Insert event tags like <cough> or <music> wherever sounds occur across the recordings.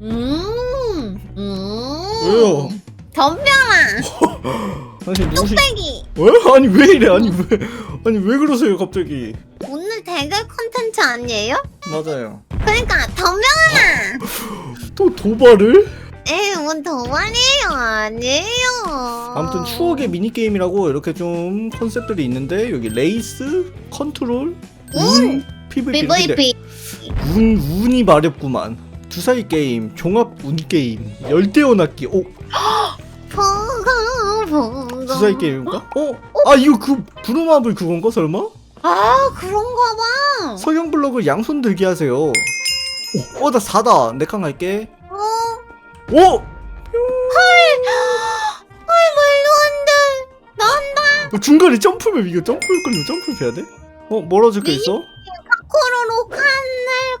음. 음. 왜요? 덤벼라. <laughs> 당신 누구시? 뚝배기. 왜? 아니 왜 이래? 아니 왜? 아니 왜 그러세요 갑자기? 오늘 대결 컨텐츠 아니에요? 맞아요. 그러니까 덤벼라. <laughs> 또 도발을? 에이 뭔 도발이에요 아니에요. 아무튼 추억의 미니 게임이라고 이렇게 좀 컨셉들이 있는데 여기 레이스, 컨트롤, 운, PVP 근데 BVP. 운 운이 마렵구만. 주사위 게임, 종합 운 게임, 열대어낚기. 오 보고 보고. 주사위 게임인가? 어? 아 이거 그 브루마블 그건가 설마? 아 그런가 봐. 서경 블럭을 양손 들게 하세요. 오, 어, 나 4다. 내칸 갈게. 어. 오! 헐 말도 안 돼. 난다. 어, 중간에 점프맵 이거 점프맵 걸리면 점프맵 해야 돼? 어, 뭐라 적혀 있어?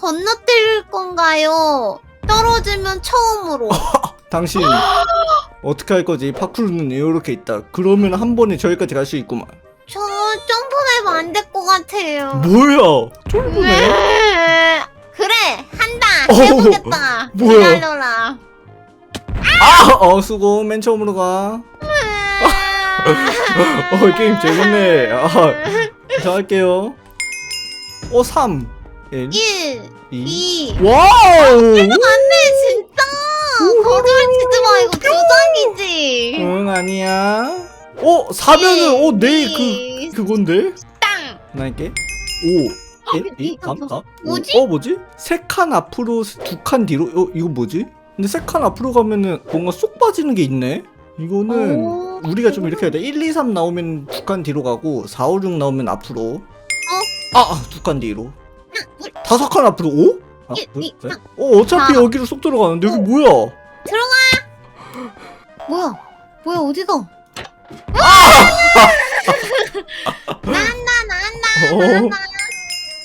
건너뛸 건가요? 떨어지면 처음으로. <laughs> 당신 어떻게 할 거지? 파쿠르는 이렇게 있다. 그러면 한 번에 저기까지 갈 수 있구만. 저 점프맵 안될 것 같아요. 뭐야? 쫄보네. 네. 그래 한다 어우, 해보겠다. 뭐야. 기다려라. 아, 어 수고. 맨 처음으로 가. <laughs> 어 게임 재밌네. 아, 자 할게요. 어 3, 1, 1, 2. 2. 와우. 안돼 진짜. 거짓말 치지 마 이거 조작이지. 응 아니야. 어 4면은 어내그 그건데. 땅. 나 할게. 5, 1, 2, 3, 4. 뭐지? 어 뭐지? 세 칸 앞으로 두 칸 뒤로. 어 이거 뭐지? 근데 세 칸 앞으로 가면은 뭔가 쏙 빠지는 게 있네. 이거는 오. 우리가 좀 이렇게 해야 돼. 1, 2, 3 나오면 두 칸 뒤로 가고 4, 5, 6 나오면 앞으로. 아, 아, 두 칸 뒤로. 둘. 다섯 칸 앞으로. 5? 아, 일, 둘, 이, 셋. 삼. 어, 어차피 사. 여기로 쏙 들어가는데 여기 오. 뭐야? 뭐야? 뭐야 어디가? 난다 난다 어, 난다.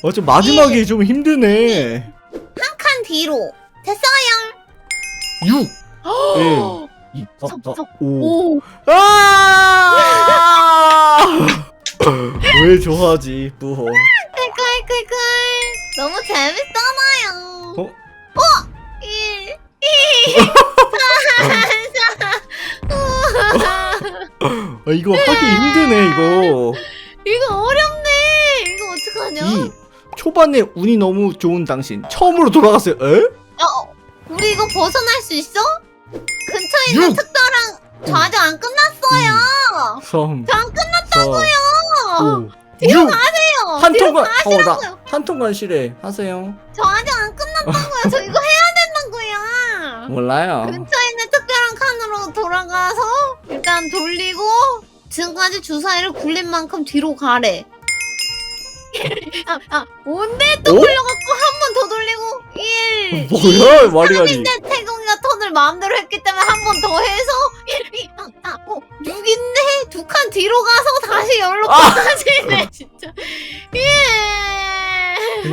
어, 좀 마지막이 좀 힘드네. 한 칸 뒤로. 됐어요. 6, 1, 2, 3, 4, 5. 오. 아! <laughs> 왜 좋아하지, 뿌허. 깔깔깔깔. <laughs> 너무 재밌잖아요. 어? 어? 1, 2, 3, 4. 아, 이거 하기 힘드네, 이거. 이거 어렵네. 이거 어떡하냐? 2. 초반에 운이 너무 좋은 당신. 처음으로 돌아갔어요. 에? 어, 우리 이거 벗어날 수 있어? 근처에 있는 육. 특별한 저 아직 안 끝났어요. 3. 저안 끝났다고요. 5. 6. 하세요. 한 뒤로 통관. 어, 가시라고요. 나 한 통관 실해. 하세요. 저 아직 안 끝났다고요. 저 이거 해야 된다고요. 몰라요. 근처에 있는 특별한 칸으로 돌아가서 일단 돌리고 지금까지 주사위를 굴린 만큼 뒤로 가래. <laughs> 아, 아, 뭔데 또 어? 굴려갖고 한 번 더 돌리고 1, <laughs> 뭐야, 마리아니. 인데 태공이가 턴을 마음대로 했기 때문에 한 번 더 해서 1, 2, 3, 4, 5, 6인데 두 칸 뒤로 가서 다시 열로 아! 가지네 진짜. 예.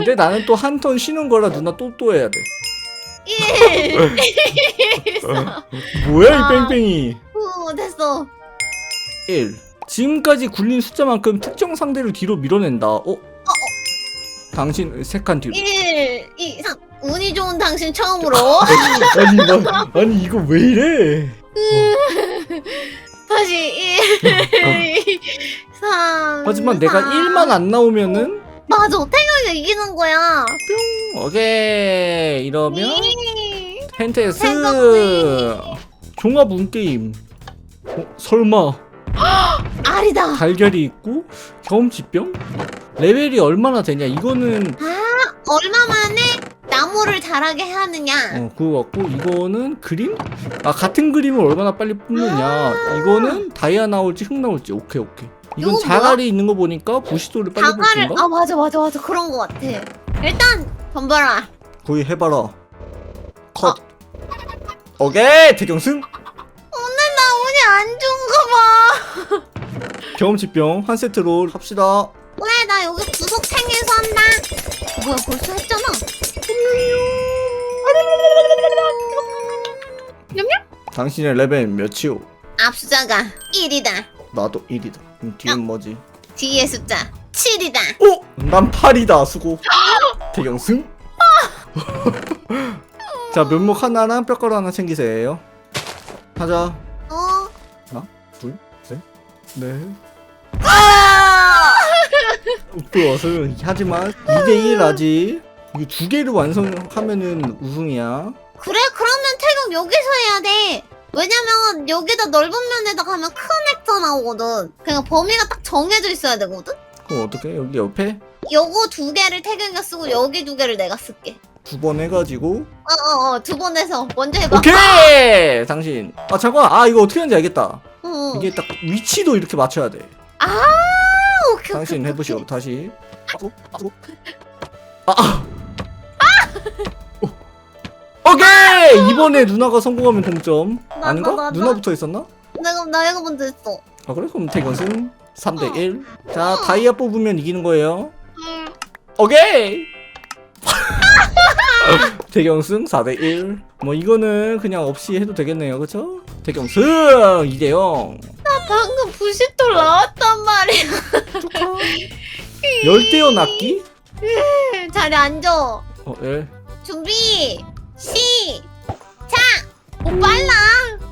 근데 나는 또 한 턴 쉬는 거라 누나 또 또 해야 돼. 1, 2, 3, 뭐야, 아. 이 뺑뺑이. 9 됐어. 1. 지금까지 굴린 숫자만큼 특정 상대를 뒤로 밀어낸다. 어? 당신 세 칸 뒤로. 1, 2, 3. 운이 좋은 당신 처음으로. 아니, 나, 아니 이거 왜 이래? 다시 1, 2, 3. 하지만 내가 1만 안 나오면은 맞아. 태경이가 이기는 거야. 오케이 이러면 이. 텐테스 생각해. 종합 운게임 어, 설마 <gasps> 알이다. 달걀이 있고 경험치병? 레벨이 얼마나 되냐 이거는 아, 얼마 만에 나무를 자라게 하느냐. 어 그거 같고 이거는 그림? 아 같은 그림을 얼마나 빨리 뽑느냐 이거는 다이아 나올지 흙 나올지 오케이 오케이 이건 이거 뭐야? 자갈이 있는 거 보니까 부시도를 빨리 다가를 뽑던가? 아 맞아 맞아 맞아 그런 거 같아. 일단 덤벼라. 거기 해봐라 컷 어. 오케이 대경승 오늘 나 운이 안 좋은가 봐. <laughs> 경험치병 한 세트로 합시다 왜나 여기 구석 탱에서 한다. 뭐야 벌써 했잖아. 냠냠. 당신의 레벨 몇이오? 앞숫자가 1이다. 나도 1이다 그럼 뒤엔 뭐지? 뒤에 숫자 7이다. 오! 난 8이다 수고 <gasps> 대경승? <laughs> 자 묘목 하나랑 뼈가루 하나 챙기세요 하자 어. 네 아! 부어서 하지만 2대1 아직 이거 두 개를 완성하면은 우승이야 그래 그러면 태경 여기서 해야 돼. 왜냐면 여기다 넓은 면에다 가면 큰 액터 나오거든. 그러니까 범위가 딱 정해져 있어야 되거든. 그럼 어떻게 여기 옆에 요거 두 개를 태경이가 쓰고 여기 두 개를 내가 쓸게. 두 번 해가지고 어어어 두 번 해서 먼저 해봐. 오케이 당신 아 잠깐 아 이거 어떻게 하는지 알겠다 어. 이게 딱 위치도 이렇게 맞춰야 돼 아 오케이. 당신 오케이, 해보시오 오케이. 다시 아, 아. 오. 이번에 누나가 성공하면 동점 나, 아닌가? 나, 나, 나. 누나부터 했었나? 내가 나 이거 먼저 했어. 아 그래? 그럼 태건승 3대 1. 어. 자 다이아 뽑으면 이기는 거예요 음. 오케이 태경승 4대 1. 뭐 이거는 그냥 없이 해도 되겠네요 그쵸? 태경승 2대 0 나 방금 부시돌 나왔단 말이야. <laughs> 열대어 낚기? 자리 앉아. 어, 예. 준비 시작. 오 빨라.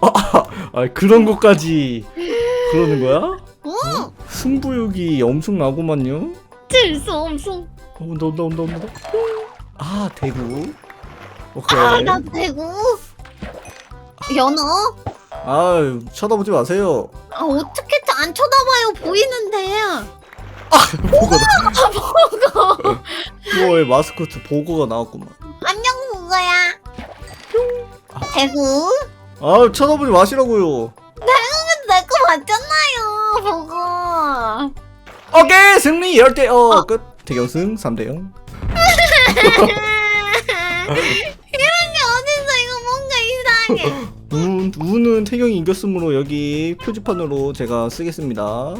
<laughs> 아 그런 것까지 그러는 거야? 응. 승부욕이 엄청 나구만요. 질수 없어. 어, 온다 온다 온다 온다. 아 대구. 오케이. 아나 대구. 연어? 아유 쳐다보지 마세요. 아 어떻게 안 쳐다봐요 보이는데. 보거다. <laughs> 보고. 뭐의 마스코트 보고가 나왔구만. 안녕 보고야. 대구. 아 쳐다보지 마시라고요. 내거 맞잖아요 보고. 오케이 승리 열대 어 끝. 대경승 3대 0. 이런 게 어딨어 이거 뭔가 이상해. <laughs> 우, 우는 태경이 이겼으므로 여기 표지판으로 제가 쓰겠습니다.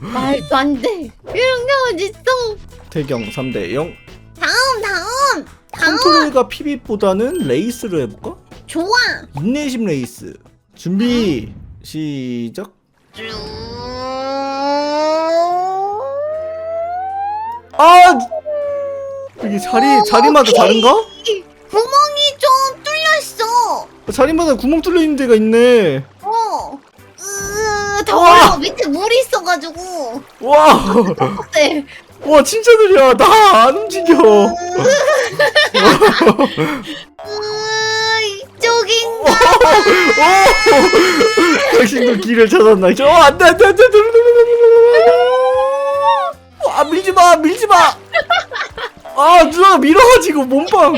말도 안 돼. 이런 게 어딨어. 태경 3대 0. 다음 다음 다음 컨트롤과 피빗보다는 레이스를 해볼까? 좋아. 인내심 레이스. 준비 시작. 아 이게 자리 자리마다 다른가? 구멍이 좀 뚫려 있어. 자리마다 구멍 뚫려 있는 데가 있네. 어. 으, 더워. 밑에 물이 있어가지고. 와, 어때? 와 진짜 느려. 나 안 움직여. 으, 이쪽인가? 오, 당신도 길을 찾았나? 저 안돼 안돼 안돼. 아 밀지 마 밀지 마. 아 누나가 밀어가지고 몸빵.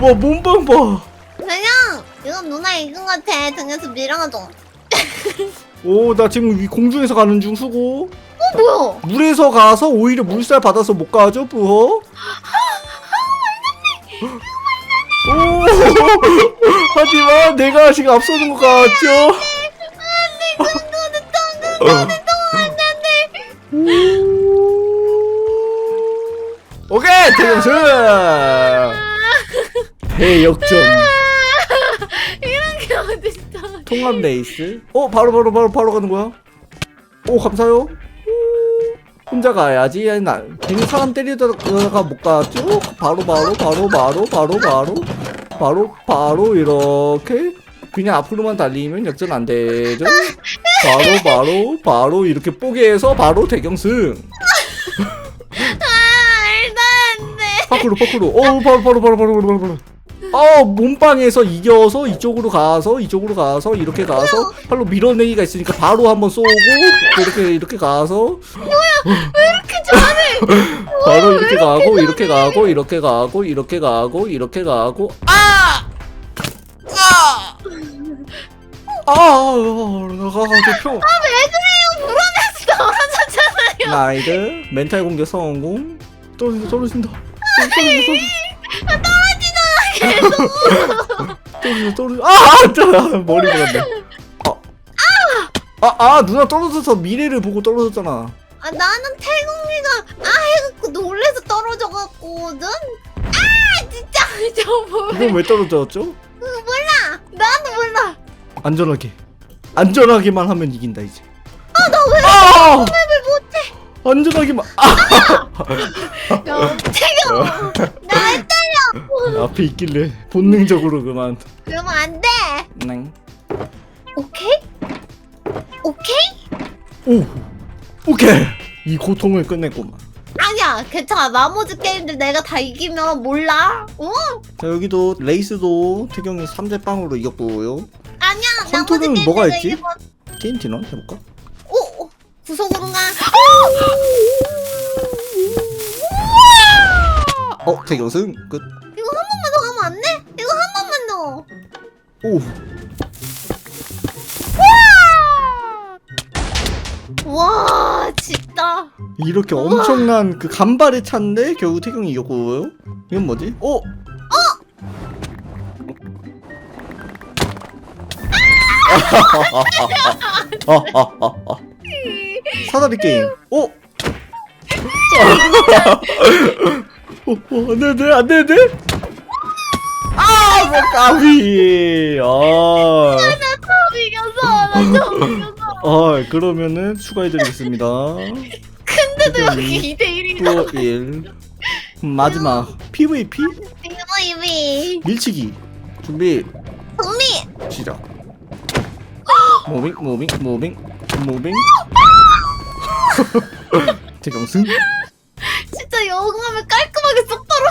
와 몸빵 봐. 그냥 이건 누나 이긴 것 같아. 등에서 밀어줘. 오 나 지금 위 공중에서 가는 중 수고. 어 뭐야? 물에서 가서 오히려 물살 받아서 못 가죠? 오 하지만 내가 지금 앞서는 것 같죠? 오케이 대경승! 대역전. 이런 게 어딨어? 통합 레이스. 어 바로 바로 바로 바로 가는 거야? 오 감사요. 오, 혼자 가야지. 아니, 나 괜히 사람 때리다가 못 가죠? 바로 바로 바로 바로 바로 바로 바로 바로 이렇게 그냥 앞으로만 달리면 역전 안 되죠? 바로 바로 바로 이렇게 뽀개해서 바로 대경승. 아 말도 안 돼. 밖으로 밖으로 어 바로 바로 바로 바로 바로 바로 어 몸빵에서 이겨서 이쪽으로 가서 이쪽으로 가서 이렇게 가서 팔로 밀어내기가 있으니까 바로 한번 쏘고 이렇게 이렇게 가서 이렇게 잘해. <laughs> 바로 이렇게 가고 이렇게 가고 이렇게 가고 이렇게 가고 이렇게 가고 아! 아! 아! 나가 대표 왜 그래요? 불안해서 떨어졌잖아요. 나이드 멘탈 공격 성공 떨어진다 떨어진다 떨어진다 떨어진다 떨어진다 아! 짜 머리 들었네 아! 아, 누나 떨어져서 미래를 보고 떨어졌잖아 아 나는 태국이가 아 해갖고 놀래서 떨어져갖고든. 아 진짜 <laughs> 저 뭐야? 이건 왜 떨어졌죠? 몰라. 나도 몰라. 안전하게 안전하게만 하면 이긴다 이제 아나 왜? 아! 왜 못해? 안전하게만 아! 야, <laughs> 태경. <laughs> 앞에 있길래 본능적으로 그만. 그러면 안 돼. 네. 오케이? 오케이? 오, 오케이. 이 고통을 끝냈구만. 아니야, 괜찮아. 나머지 게임들 내가 다 이기면 몰라. 어? 자 여기도 레이스도 태경이 3대 빵으로 이겼고요. 아니야. 컨트롤은 나머지 뭐가 있지? 이기면- TNT는 해볼까? 오, 오, 구석으로 가. 어 태경 승 끝. 이거 한 번만 더 가면 안 돼? 이거 한 번만 더. 오, 와, 진짜. 이렇게 엄청난 그 간발의 차인데 결국 태경이 이겼고요. 이건 뭐지? 어? 어? 사다리 게임. 어? <laughs> <laughs> 어, 어, 안 되는데, 안 되는데? 아, 뭐, 까비. 아, 처음 이겼어. 나 처음 이겼어. 아, 그러면은 추가해드리겠습니다. 근데도 여기 2대1이다. 또 1. 마지막 PVP 이거 이미. 밀치기 준비 정리. 시작. 무빙 무빙 무빙 무빙. <laughs> 태경승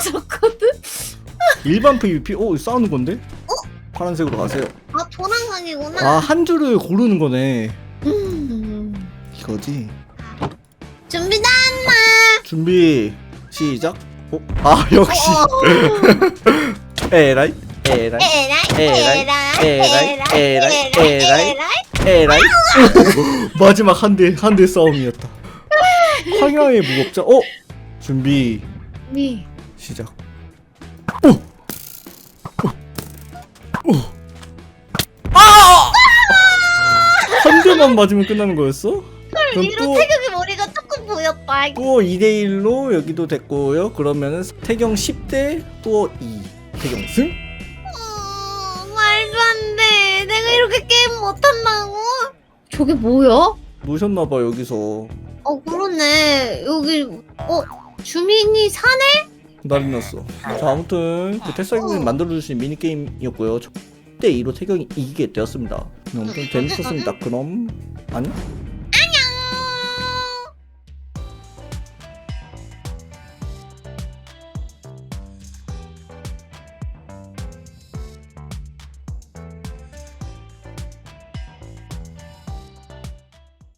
떨어졌거든. 일반 PVP 오 싸우는 건데? 파란색으로 가세요. 아, 도랑강이구나. 아한 줄을 고르는 거네. 음. 이거지. 준비다, 준비 시작. 어? 아 역시 어. <laughs> 에라이 에라이 에라이, 에라이, 에라이, 에라이, 에라이, 에라이, 에라이. 에라이 <laughs> 마지막 한 대 한 대 싸움이었다. <laughs> 황야의 무법자. 어? 준비 미. 시작. 오! 오! 오! 아! 한 대만 맞으면 끝나는 거였어? 그럼 위로 또, 태극이 머리가 조금 보였다. 또 2대1로 여기도 됐고요. 그러면은 태경 10대 또 2. 태경 승? 어, 말도 안 돼. 내가 이렇게 게임 못한다고? 저게 뭐야? 놓으셨나봐 여기서. 어, 그러네. 여기, 어, 주민이 사네? 난리 났어. 자 아무튼 그 테스타기님 만들어주신 미니게임이었고요. 10대 2로 태경이 이기게 되었습니다. 네, 아무튼 재밌었습니다. 그럼 안녕?